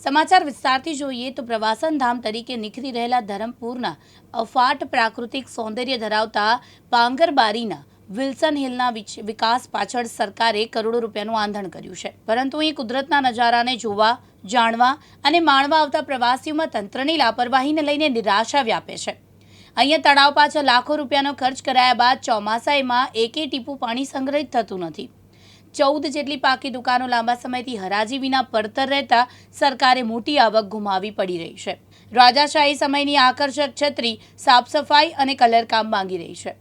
સમાચાર વિસ્તારથી જોઈએ તો પ્રવાસન ધામ તરીકે નિખરી રહેલા ધરમપુરના અફાટ પ્રાકૃતિક સૌંદર્ય ધરાવતા પાંગરબારીના વિલ્સન હિલના વિકાસ પાછળ સરકારે કરોડો રૂપિયાનું આંધણ કર્યું છે. પરંતુ એ કુદરતના નજારાને જોવા, જાણવા અને માણવા આવતા પ્રવાસીઓમાં તંત્રની લાપરવાહીને લઈને નિરાશા વ્યાપે છે. અહીંયા તળાવ પાછળ લાખો રૂપિયાનો ખર્ચ કરાયા બાદ ચોમાસામાં એકે ટીપું પાણી સંગ્રહિત થતું નથી. ચૌદ જેટલી પાકી દુકાનો લાંબા સમયથી હરાજી વિના પડતર રહેતા સરકારે મોટી આવક ગુમાવી પડી રહી છે. રાજાશાહી સમયની આકર્ષક છત્રી સાફ સફાઈ અને કલરકામ માંગી રહી છે.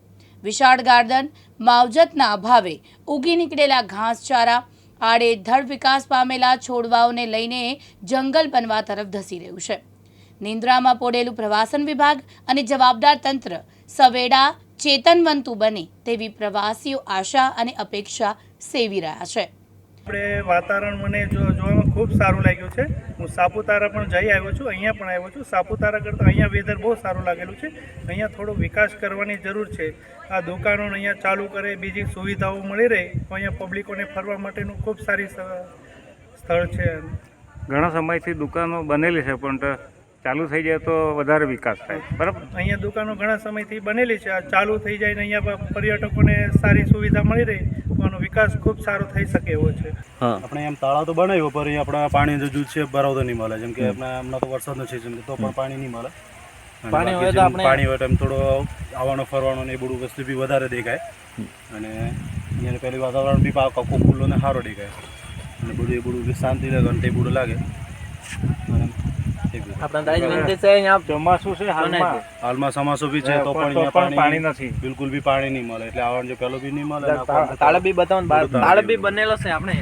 વિશાળ ગાર્ડન, માવજતના અભાવે ઉગી નીકળેલા ઘાસચારા આડેધડ વિકાસ પામેલા છોડવાઓને લઈને જંગલ બનવા તરફ ધસી રહ્યું છે. નિંદ્રામાં પોડેલું પ્રવાસન વિભાગ અને જવાબદાર તંત્ર સવેડા ચેતનવંતુ બને તેવી પ્રવાસીઓ આશા અને અપેક્ષા સેવી રહ્યા છે. આપણે વાતાવરણ મને જો જોવામાં ખૂબ સારું લાગ્યું છે. હું સાપુતારા પણ જઈ આવ્યો છું અહીંયા પણ આવ્યો છું. સાપુતારા કરતાં અહીંયા વેધર બહુ સારું લાગેલું છે. અહીંયા થોડો વિકાસ કરવાની જરૂર છે. આ દુકાનો અહીંયા ચાલુ કરે બીજી સુવિધાઓ મળી રહે તો અહીંયા પબ્લિકોને ફરવા માટેનું ખૂબ સારી સ્થળ છે. ઘણા સમયથી દુકાનો બનેલી છે પણ ત- ચાલુ થઈ જાય તો વધારે વિકાસ થાય. બરાબર? અહીંયા દુકાનો ઘણા સમયથી બનેલી છે. આ ચાલુ થઈ જાય ને અહીંયા પર્યટકોને સારી સુવિધા મળી રહે તો આનો વિકાસ ખૂબ સારો થઈ શકે એવો છે. આપણે એમ તળાવ તો બનાવ્યો પર આપણે પાણી જો જૂથ છે ભરાવતો નહીં મળે. જેમ કે આપણે હમણાં તો વરસાદનો સિઝન તો પણ પાણી નહીં મળે. પાણી હોય તો આપણે- પાણી હોય તો એમ થોડો આવવાનો ફરવાનો ને એ બધું વસ્તુ બી વધારે દેખાય. અને અહીંયા પેલી વાતાવરણ બી પાક આખો ખુલ્લો ને સારો દેખાય. અને બધું એ બધું બી શાંતિ લાગે અને તે બધું લાગે. ચોમાસું છે હાલમાં. હાલમાં સમાસો બી છે તો પણ પણ પાણી નથી. બિલકુલ બી પાણી નહીં મળે. એટલે આવવાનું જો પેલો બી નહીં મળે અને તા- બી બતાવો બધું બી બનેલો છે આપણે.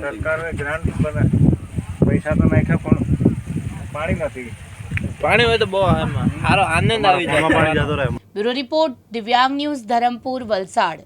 સરકારે ગ્રાન્ટ બને. પૈસા તો નાખ્યા પણ પાણી નથી. પાણી હોય તો બહુ સારો આનંદ આવી જાય. જતો રહે. Bureau report Divyang news Dharampur Valsad.